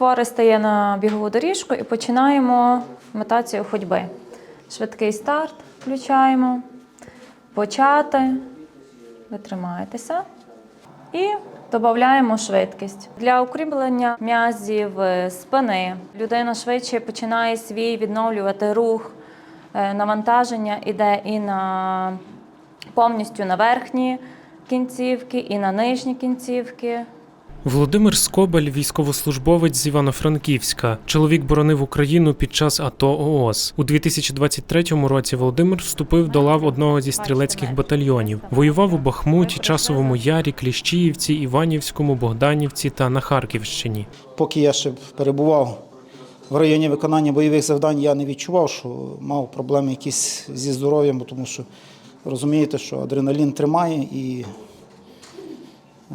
Хворий стає на бігову доріжку і починаємо імітацію ходьби. Швидкий старт включаємо. Почати. Ви. І додаємо швидкість. Для укріплення м'язів е, спини людина швидше починає свій відновлювати рух. Е, Навантаження іде і на повністю на верхні кінцівки, і на нижні кінцівки. Володимир Скобель, військовослужбовець з Івано-Франківська. Чоловік боронив Україну під час АТО ООС. У 2023 році Володимир вступив до лав одного зі стрілецьких батальйонів. Воював у Бахмуті, Часовому Ярі, Кліщіївці, Іванівському, Богданівці та на Харківщині. Поки я ще перебував в районі виконання бойових завдань, я не відчував, що мав проблеми якісь зі здоров'ям, тому що розумієте, що адреналін тримає і,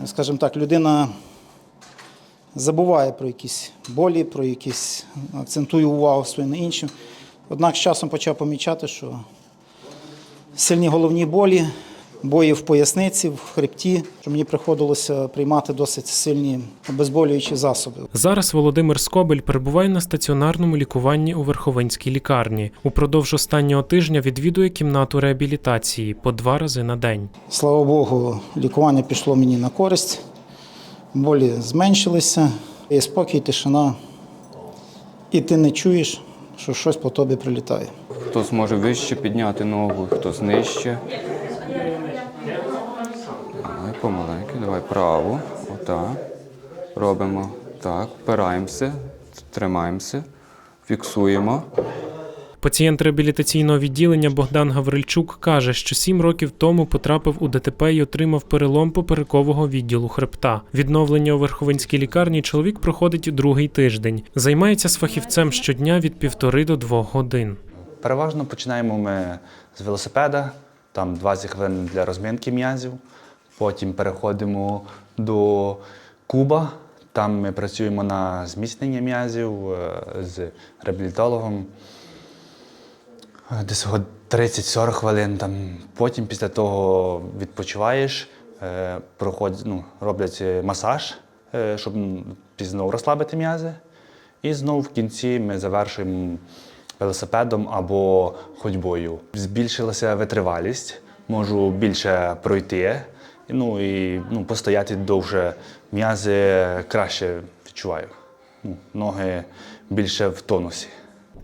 скажімо так, людина забуває про якісь болі, про якісь акцентує увагу свою на іншим. Однак з часом почав помічати, що сильні головні болі, бої в поясниці, в хребті, що мені приходилося приймати досить сильні обезболюючі засоби. Зараз Володимир Скобель перебуває на стаціонарному лікуванні у Верховинській лікарні. Упродовж останнього тижня відвідує кімнату реабілітації по два рази на день. Слава Богу, лікування пішло мені на користь, болі зменшилися, є спокій, тишина, і ти не чуєш, що щось по тобі прилітає. Хтось може вище підняти ногу, хтось нижче. Давай помаленьку, давай праву. Отак. Робимо так. Впираємося, тримаємося, фіксуємо. Пацієнт реабілітаційного відділення Богдан Гаврильчук каже, що сім років тому потрапив у ДТП і отримав перелом поперекового відділу хребта. Відновлення у Верховинській лікарні чоловік проходить другий тиждень. Займається з фахівцем щодня від півтори до двох годин. Переважно починаємо ми з велосипеда, там 20 хвилин для розминки м'язів. Потім переходимо до куба. Там ми працюємо на зміцнення м'язів е, з реабілітологом. Е, Десь 30-40 хвилин. Там. Потім після того відпочиваєш, е, проходять, ну, роблять е, масаж, щоб знову розслабити м'язи. І знову в кінці ми завершуємо велосипедом або ходьбою. Збільшилася витривалість, можу більше пройти, ну і ну, постояти довше. М'язи краще відчуваю. Ну, ноги більше в тонусі.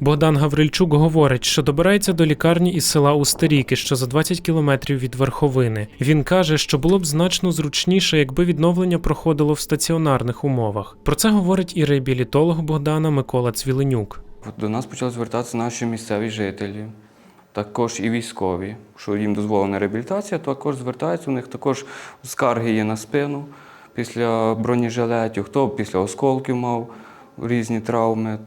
Богдан Гаврильчук говорить, що добирається до лікарні із села Устеріки, що за 20 кілометрів від Верховини. Він каже, що було б значно зручніше, якби відновлення проходило в стаціонарних умовах. Про це говорить і реабілітолог Богдана Микола Цвіленюк. До нас почали звертатися наші місцеві жителі, також і військові, що їм дозволена реабілітація, також звертаються. У них також скарги є на спину після бронежилетів, хто після осколків мав різні травми.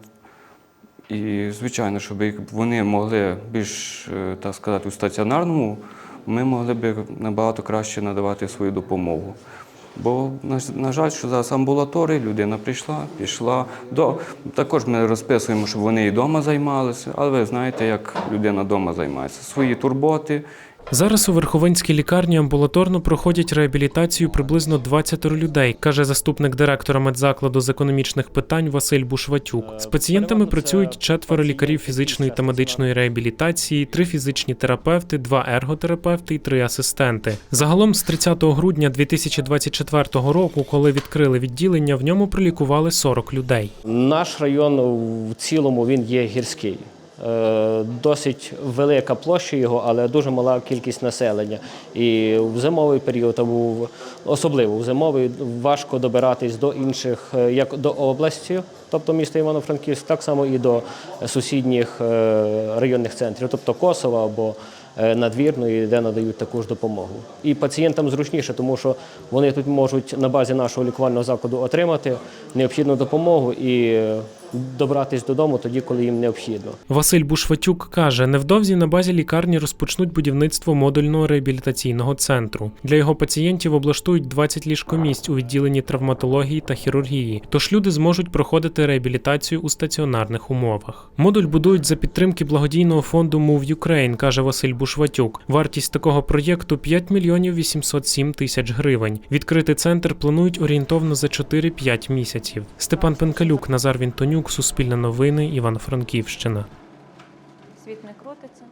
І, звичайно, щоб вони могли більш, е, так сказати, у стаціонарному, ми могли б набагато краще надавати свою допомогу. Бо, на, жаль, що зараз амбулаторії людина прийшла, пішла. До, також ми розписуємо, щоб вони і вдома займалися, але ви знаєте, як людина вдома займається. Свої турботи, Зараз у Верховинській лікарні амбулаторно проходять реабілітацію приблизно 20 людей, каже заступник директора медзакладу з економічних питань Василь Бушватюк. З пацієнтами працюють четверо лікарів фізичної та медичної реабілітації, три фізичні терапевти, два ерготерапевти і три асистенти. Загалом з 30 грудня 2024 року, коли відкрили відділення, в ньому пролікували 40 людей. Наш район в цілому він є гірський. Е, Досить велика площа його, але дуже мала кількість населення. І в зимовий період, або особливо в зимовий, важко добиратись до інших, е, як до області, тобто міста Івано-Франківськ, так само і до сусідніх е, районних центрів, тобто Косова або надвірної, де надають таку ж допомогу. І пацієнтам зручніше, тому що вони тут можуть на базі нашого лікувального закладу отримати необхідну допомогу і добратись додому тоді, коли їм необхідно. Василь Бушватюк каже, невдовзі на базі лікарні розпочнуть будівництво модульного реабілітаційного центру. Для його пацієнтів облаштують 20 ліжкомісць у відділенні травматології та хірургії, тож люди зможуть проходити реабілітацію у стаціонарних умовах. Модуль будують за підтримки благодійного фонду Move Ukraine, каже Василь Бушватюк. Вартість такого проєкту 5 мільйонів 807 тисяч гривень. Відкрити центр планують орієнтовно за 4-5 місяців. Степан Пенкалюк, Назар Вінтонюк, Суспільне новини, Івано-Франківщина. Світ не крутиться.